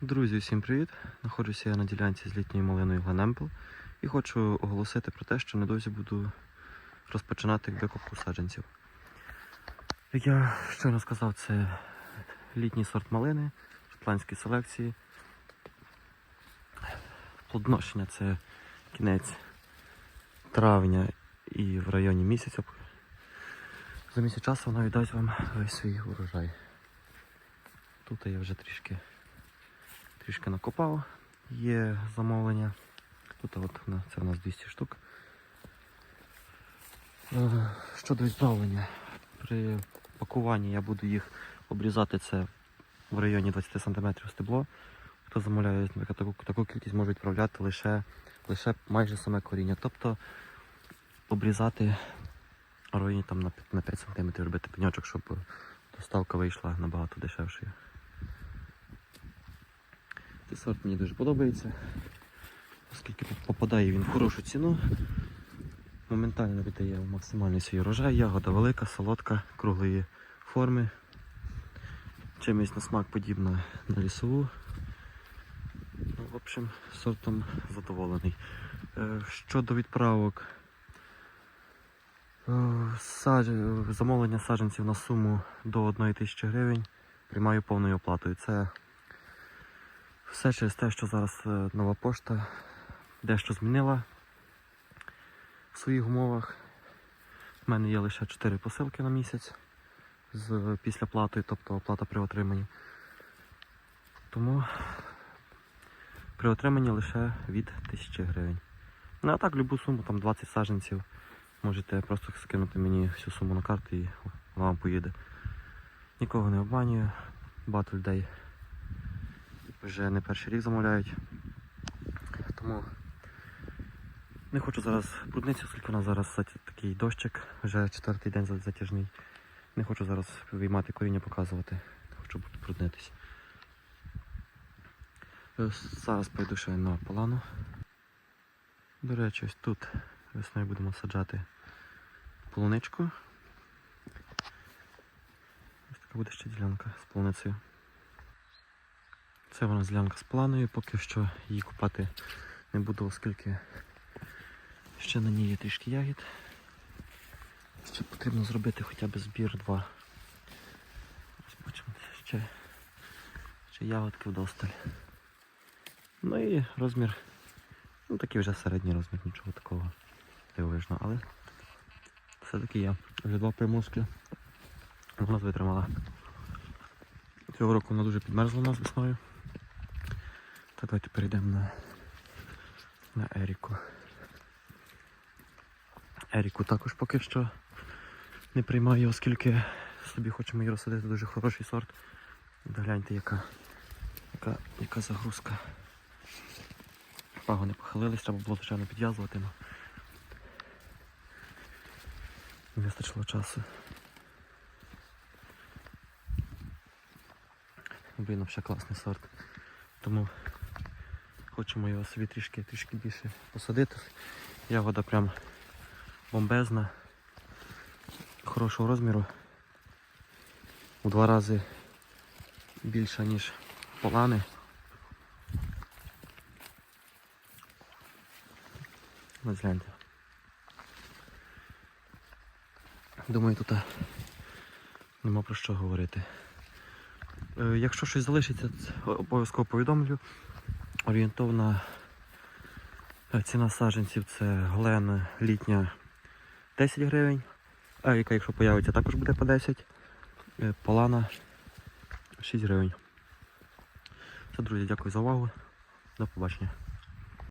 Друзі, всім привіт! Знаходжуся я на ділянці з літньою малиною Гленемпл і хочу оголосити про те, що недовзі буду розпочинати викупку саджанців. Як я щойно сказав, це літній сорт малини, шотландські селекції. Плодоношення це кінець травня і в районі місяця. За місяць часу вона віддасть вам весь свій урожай. Тут я вже трішки трішки накопав. Є замовлення. Тут от це у нас 200 штук. Е, Щодо відправлення, при пакуванні я буду їх обрізати це в районі 20 см стебло. Хто замовляє таку, таку кількість може відправляти лише, лише майже саме коріння. Тобто обрізати в районі там, на 5, на 5 см робити пеньочок, щоб доставка вийшла набагато дешевшою. Цей сорт мені дуже подобається, оскільки попадає він в хорошу ціну. Моментально віддає максимальний свій урожай, ягода велика, солодка, круглої форми. Чимось на смак подібна на лісову. Ну, в общем, сортом задоволений. Е, Щодо відправок, е, замовлення саджанців на суму до 1 тисячі гривень приймаю повною оплатою. Це все через те, що зараз е, нова пошта дещо змінила в своїх умовах. У мене є лише 4 посилки на місяць з після плати, тобто оплата при отриманні. Тому при отриманні лише від 1000 гривень. Ну а так, любу суму, там 20 саджанців, можете просто скинути мені всю суму на карту і вам поїде. Нікого не обманюю, багато людей вже не перший рік замовляють. Тому не хочу зараз брудниці, оскільки у нас зараз такий дощик, вже четвертий день затяжний. Не хочу зараз виймати коріння, показувати. Хочу бруднитись. Е, Зараз пойду ще на полану. До речі, ось тут весною будемо саджати полуничку. Ось така буде ще ділянка з полуницею. Це вона ділянка з планою, поки що її купати не буду, оскільки ще на ній є трішки ягід. Ще потрібно зробити хоча б збір два. Бачимо, ще, ще ягодки вдосталь. Ну і розмір, ну такий вже середній розмір, нічого такого дивовижного, але все-таки є. Вже два примушки. Вона витримала. Цього року вона дуже підмерзла у нас весною. Давайте перейдемо на, на Еріку. Еріку також поки що не приймаю, оскільки собі хочемо її розсадити дуже хороший сорт. Догляньте, яка, яка, яка загрузка. Пагони похилились, треба було звичайно підв'язувати, але не вистачило часу. Блін, взагалі класний сорт. Тому хочемо його собі трішки, трішки більше посадити. Ягода прям бомбезна, хорошого розміру. У два рази більша, ніж полани. Ось гляньте. Думаю, тут нема про що говорити. Е, Якщо щось залишиться, обов'язково повідомлю. Орієнтовна е, ціна саджанців це глен літня 10 гривень, а яка якщо появиться, також буде по 10. Е, Полана 6 гривень. Все, друзі, дякую за увагу. До побачення.